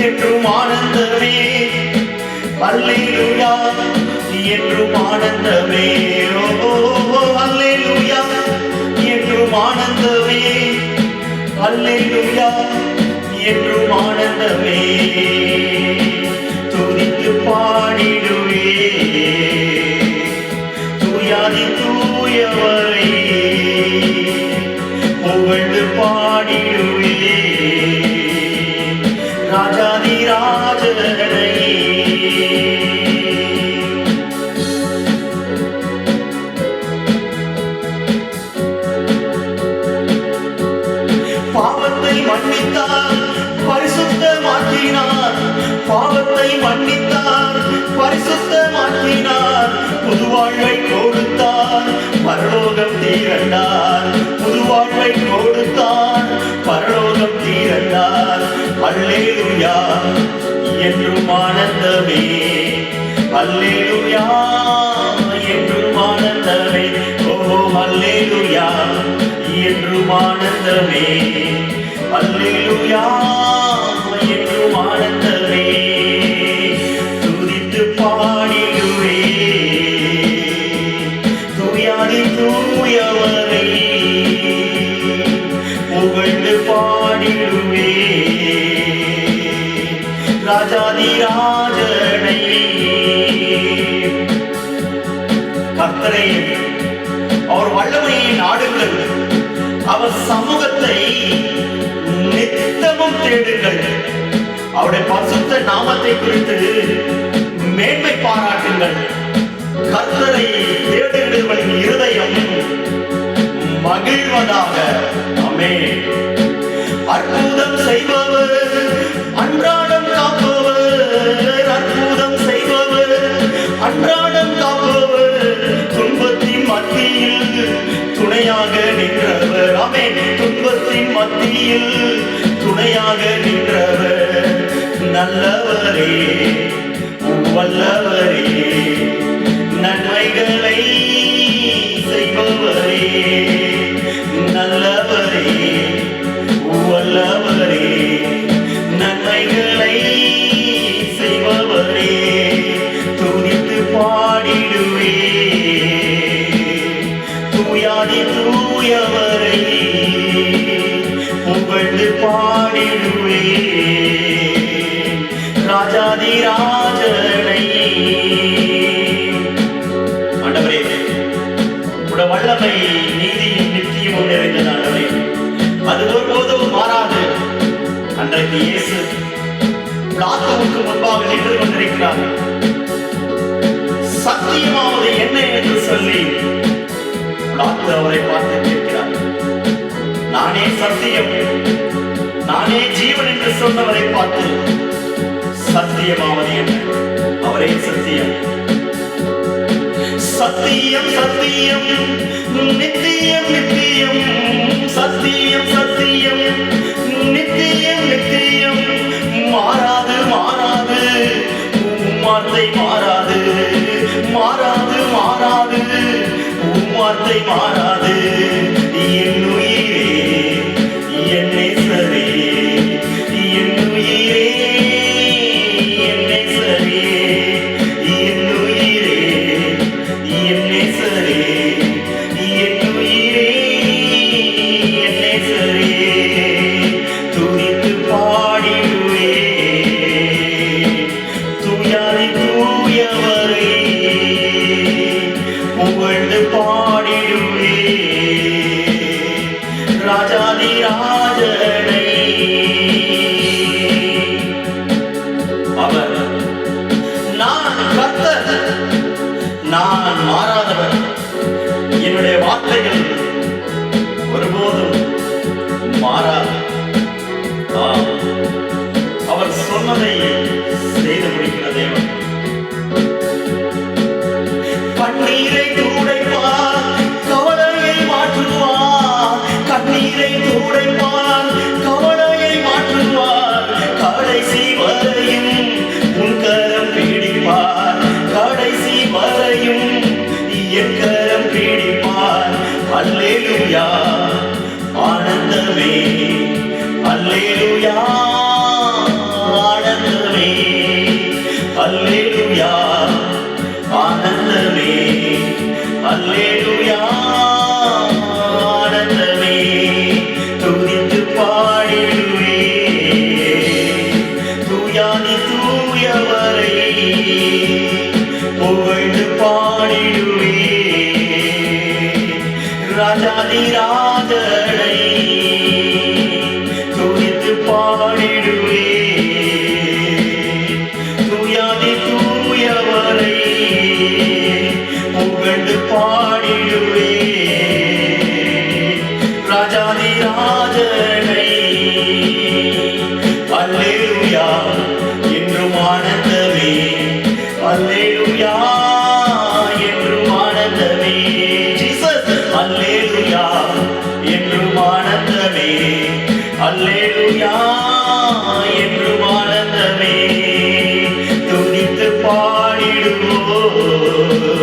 என்றும் ஆனந்தமே. அல்லேலூயா என்றும் ஆனந்தமே. ஓ அல்லேலூயா என்றும் ஆனந்தமே. அல்லேலூயா என்றும் ஆனந்தமே. துதித்து பாடிடுவே. தூயாதி தூயவரே. வாழ்வை கொடுத்தான் பரலோகம் தீரண்டார். புது வாழ்வை கொடுத்தான் பரலோகம் தீரண்டார். அல்லேலுயா என்றும் ஆனந்தமே. அல்லேலுயா என்றும் ஆனந்தமே. ஓ அல்லேலுயா என்றும் ஆனந்தமே. அல்லேலுயா என்றும் ஆனந்தமே. ராஜாதி ராஜனை கர்த்தரை அவர் வல்லமையை நாடுங்கள். அவர் சமூகத்தை நித்தமும் தேடுங்கள். அவருடைய பசுத்த நாமத்தை குறித்து மேன்மை பாராட்டுங்கள். கர்த்தரை தேடுகிறவர்களின் இருதயம் மகிழ்வதாக. அமே அற்புதம் செய்பவர் அன்றாட துணையாக நின்றவர். அமே துன்பத்தின் மத்தியில் துணையாக நின்றவர். நல்லவரே வல்லவரே. தூயாதி தூயவரை புகழ்ந்து பாடிடுவே. ராஜாதி ராஜனை. ஆண்டவரே உட வல்லமை நீதியும் நித்தியமும் நிறைந்தது ஆண்டவரே. அது ஒருபோதும் மாறாது. அன்றைக்கு இயேசு பிளாத்துவுக்கு முன்பாக நின்று கொண்டிருக்கிறார். சத்தியமாவது என்ன என்று சொல்லி பிளாத்து அவரை பார்த்து கேட்கிறார் நானே சத்தியம். நானே ஜீவன் என்று சொன்னவரை பார்த்து சத்தியமாவது என்ன? அவரே சத்தியம். சத்தியம் சத்தியம் நித்தியம் நித்தியம். சத்தியம் சத்தியம் நித்தியம் நித்தியம். மாறாது மாறாது. உம் வார்த்தை மாறாது. வார்த்தை மாறாது. என் ராஜாதி ராஜனை துதித்து பாடிடுவே பாடிடுவோ